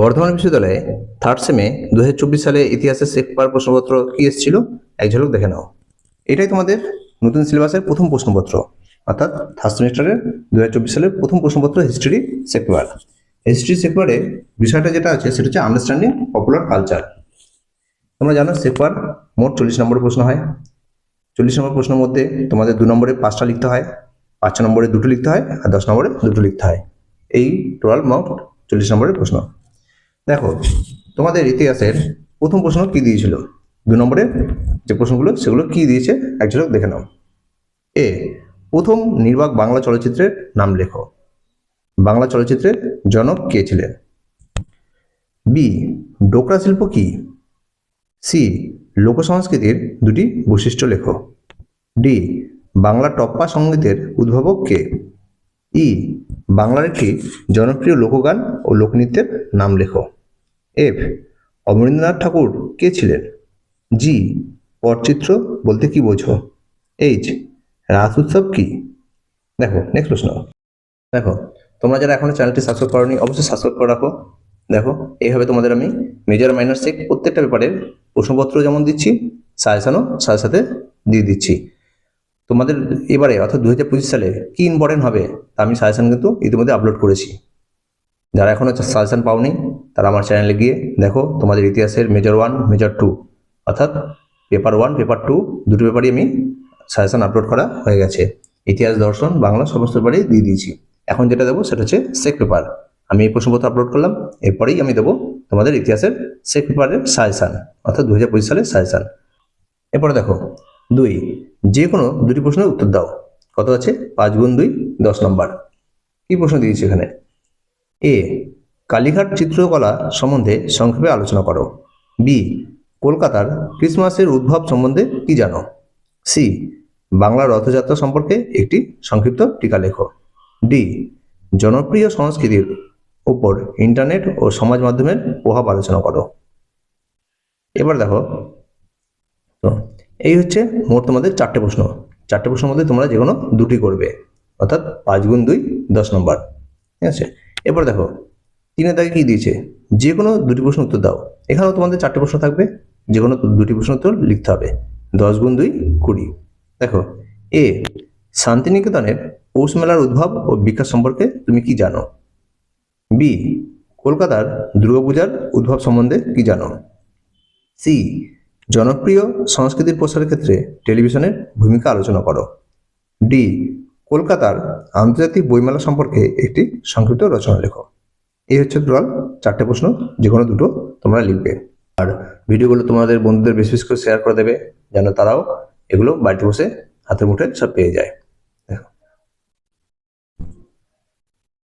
বর্ধমান বিশ্ববিদ্যালয়ে থার্ড সেমে দু হাজার চব্বিশ সালে ইতিহাসের শেখবার প্রশ্নপত্র কি এসেছিল? এক ঝলক দেখে নাও। এটাই তোমাদের নতুন সিলেবাসের প্রথম প্রশ্নপত্র, অর্থাৎ থার্ড সেমিস্টারের দুহাজার চব্বিশ সালের প্রথম প্রশ্নপত্র হিস্ট্রি সেকুলার হিস্ট্রি সেকুলারে বিষয়টা যেটা আছে, সেটা হচ্ছে আন্ডারস্ট্যান্ডিং পপুলার কালচার তোমরা জানো সেকুলার মোট চল্লিশ নম্বরের প্রশ্ন হয়। চল্লিশ নম্বর প্রশ্নের মধ্যে তোমাদের দু নম্বরে পাঁচটা লিখতে হয়, পাঁচ নম্বরে দুটো লিখতে হয়, আর দশ নম্বরে দুটো লিখতে হয়। এই টোটাল মোট চল্লিশ নম্বরের প্রশ্ন। দেখো, তোমাদের ইতিহাসের প্রথম প্রশ্ন কি দিয়েছিল? দু নম্বরের যে প্রশ্নগুলো, সেগুলো কি দিয়েছে? এক দেখে নাও। এ, প্রথম নির্বাক বাংলা চলচ্চিত্রের নাম লেখো। বাংলা চলচ্চিত্রের জনক কে ছিলেন? বি, ডোকরা শিল্প কি? সি লোকসংস্কৃতির দুটি বৈশিষ্ট্য লেখো। ডি, বাংলা টপ্পা সঙ্গীতের উদ্ভাবক কে? ই, বাংলার একটি জনপ্রিয় লোকগান ও লোকনৃত্যের নাম লেখো। এফ, অমরেন্দ্রনাথ ঠাকুর কে ছিলেন? জি, পটচিত্র বলতে কি বোঝো? এইচ, রাস উৎসব কি? দেখো নেক্সট প্রশ্ন। দেখো, তোমরা যারা এখনও চ্যানেলটি সাবস্ক্রাইব করনি, অবশ্যই সাবস্ক্রাইব করে রাখো। দেখো, এইভাবে তোমাদের আমি মেজর মাইনর চেক প্রত্যেকটা ব্যাপারের প্রশ্নপত্র যেমন দিচ্ছি সাজেশনও সাথে সাথে দিয়ে দিচ্ছি। তোমাদের এবারে, অর্থাৎ দু হাজার পঁচিশ সালে কি ইম্পর্টেন্ট হবে, তা আমি সাজেশান কিন্তু ইতিমধ্যে আপলোড করেছি। যারা এখনও সাজেশন পাওনি তারা আমার চ্যানেলে গিয়ে দেখো তোমাদের ইতিহাসের মেজর ওয়ান মেজর টু অর্থাৎ পেপার ওয়ান পেপার টু দুটো পেপারই আমি সাজেশন আপলোড করা হয়ে গেছে। ইতিহাস, দর্শন, বাংলা সমস্ত পেপারই দিয়ে দিয়েছি। এখন যেটা দেবো সেটা হচ্ছে সেক পেপার আমি এই প্রশ্নপত্র আপলোড করলাম, এরপরেই আমি দেবো তোমাদের ইতিহাসের সেক পেপারের সাজেশান অর্থাৎ দু হাজার পঁচিশ সালের সাজেশান এরপরে দেখো, দুই যে কোনো দুটি প্রশ্নের উত্তর দাও। কত আছে? পাঁচ গুণ দুই, দশ নম্বর। কি প্রশ্ন দিয়েছি এখানে? এ কালীঘাট চিত্রকলা সম্বন্ধে সংক্ষেপে আলোচনা করো। বি, কলকাতার ক্রিসমাসের উদ্ভব সম্বন্ধে কি জানো? সি, বাংলা রথযাত্রা সম্পর্কে একটি সংক্ষিপ্ত টিকা লেখো। ডি, জনপ্রিয় সংস্কৃতির উপর ইন্টারনেট ও সমাজ মাধ্যমের প্রভাব আলোচনা করো। এবার দেখো, তো এই হচ্ছে মোট তোমাদের চারটে প্রশ্ন। চারটে প্রশ্নের মধ্যে তোমরা যে কোনো দুটি করবে, অর্থাৎ পাঁচ গুণ দুই, দশ নম্বর। ঠিক আছে? এবার দেখো তিনে দাগে কি দিয়েছে? যে কোনো দুটি প্রশ্ন উত্তর দাও। এখানেও তোমাদের চারটে প্রশ্ন থাকবে যে কোনো দুটি প্রশ্ন উত্তর লিখতে হবে। দশ গুণ দুই, কুড়ি। দেখো, এ, শান্তিনিকেতনের পৌষ মেলার উদ্ভব ও বিকাশ সম্পর্কে তুমি কি জানো? বি, কলকাতার দুর্গাপূজার উদ্ভব সম্বন্ধে কি জানো? সি, জনপ্রিয় সংস্কৃতির প্রসারের ক্ষেত্রে টেলিভিশনের ভূমিকা আলোচনা করো। ডি, কলকাতার আন্তর্জাতিক বইমেলা সম্পর্কে একটি সংক্ষিপ্ত রচনা লেখো। এই হচ্ছে টোটাল চারটে প্রশ্ন যে কোনো দুটো তোমরা লিখবে। আর ভিডিওগুলো তোমাদের বন্ধুদের বেশি বেশি করে শেয়ার করে দেবে, যেন তারাও এগুলো বাড়িতে বসে হাতের মুঠে সব পেয়ে যায়।